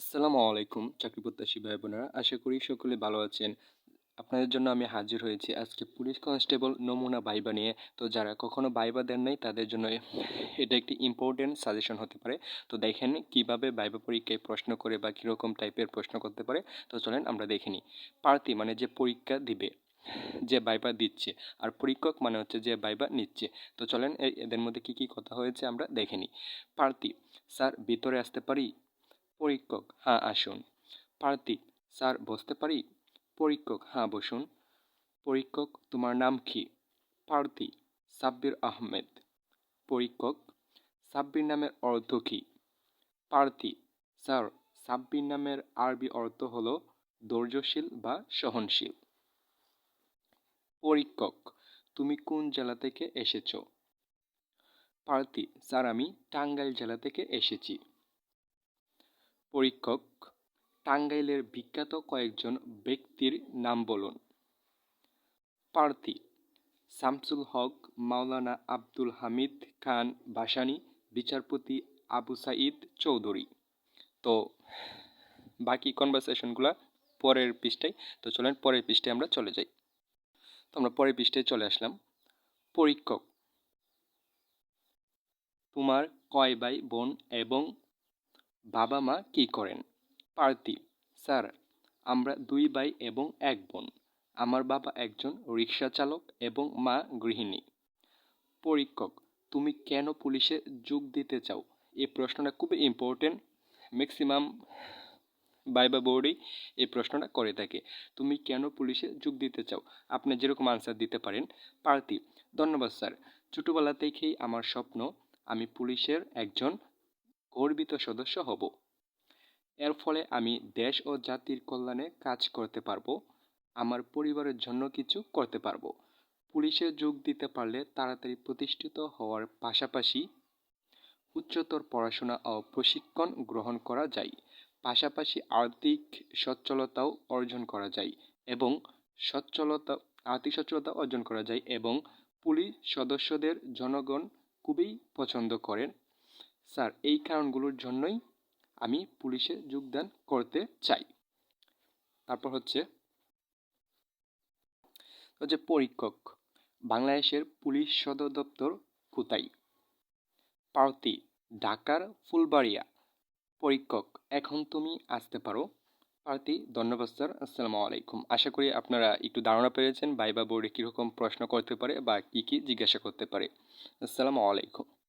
আসসালামু আলাইকুম, চাকরি প্রত্যাশী ভাই বোনেরা আশা করি সকলে ভালো আছেন। আপনাদের জন্য আমি হাজির হয়েছি আজকে পুলিশ কনস্টেবল নমুনা ভাইবা নিয়ে। তো যারা কখনো ভাইবা দেন নাই, তাদের জন্য এটা একটি ইম্পর্টেন্ট সাজেশন হতে পারে। তো দেখেন কীভাবে ভাইবা পরীক্ষায় প্রশ্ন করে বা কীরকম টাইপের প্রশ্ন করতে পারে। তো চলেন আমরা দেখে নিই। প্রার্থী মানে যে পরীক্ষা দিবে, যে বাইবা দিচ্ছে। আর পরীক্ষক মানে হচ্ছে যে বাইবা নিচ্ছে। তো চলেন এদের মধ্যে কি কি কথা হয়েছে আমরা দেখে নিই। প্রার্থী, স্যার, ভিতরে আসতে পারি? পরীক্ষক হ্যাঁ আসুন। প্রার্থী স্যার, বসতে পারি? পরীক্ষক হ্যাঁ বসুন। পরীক্ষক তোমার নাম কি? প্রার্থী সাব্বির আহমেদ। পরীক্ষক সাব্বির নামের অর্থ কী? প্রার্থী স্যার, সাব্বির নামের আরবি অর্থ হল ধৈর্যশীল বা সহনশীল। পরীক্ষক তুমি কোন জেলা থেকে এসেছ? প্রার্থী স্যার, আমি টাঙ্গাইল জেলা থেকে এসেছি। পরীক্ষক টাঙ্গাইলের বিখ্যাত কয়েকজন ব্যক্তির নাম বলুন। প্রার্থী শামসুল হক, মাওলানা আব্দুল হামিদ খান বাসানি বিচারপতি আবু সাঈদ চৌধুরী। তো বাকি কনভারসেশনগুলো পরের পৃষ্ঠায়, তো চলেন পরের পৃষ্ঠায় আমরা চলে যাই। তো আমরা পরের পৃষ্ঠায় চলে আসলাম। পরীক্ষক, তোমার কয় ভাই বোন এবং বাবা মা কি করেন? প্রার্থী স্যার, আমরা দুই ভাই এবং এক বোন। আমার বাবা একজন রিক্সা চালক এবং মা গৃহিণী। পরীক্ষক, তুমি কেন পুলিশে যোগ দিতে চাও? এই প্রশ্নটা খুবই ইম্পর্টেন্ট ম্যাক্সিমাম বাইবা বোর্ডেই এই প্রশ্নটা করে থাকে। তুমি কেন পুলিশে যোগ দিতে চাও? আপনি যেরকম আনসার দিতে পারেন। প্রার্থী ধন্যবাদ, স্যার। ছোটোবেলা থেকেই আমার স্বপ্ন, আমি পুলিশের একজন গর্বিত সদস্য হব। এর ফলে আমি দেশ ও জাতির কল্যাণে কাজ করতে পারব, আমার পরিবারের জন্য কিছু করতে পারব। পুলিশে যোগ দিতে পারলে তাড়াতাড়ি প্রতিষ্ঠিত হওয়ার পাশাপাশি উচ্চতর পড়াশোনা ও প্রশিক্ষণ গ্রহণ করা যায়। পাশাপাশি আর্থিক সচ্ছলতাও অর্জন করা যায় এবং সচ্ছলতা, আর্থিক সচ্ছলতা অর্জন করা যায় এবং পুলিশ সদস্যদের জনগণ খুবই পছন্দ করেন। স্যার, এই কারণগুলোর জন্যই আমি পুলিশে যোগদান করতে চাই। তারপর হচ্ছে যে পরীক্ষক, বাংলাদেশের পুলিশ সদর দপ্তর কোথায়? প্রার্থী ঢাকার ফুলবাড়িয়া। পরীক্ষক, এখন তুমি আসতে পারো। প্রার্থী ধন্যবাদ স্যার, আসসালামু আলাইকুম। আশা করি আপনারা একটু ধারণা পেরেছেন বাইবা বোর্ডে কীরকম প্রশ্ন করতে পারে বা কী কী জিজ্ঞাসা করতে পারে। আসসালামু আলাইকুম।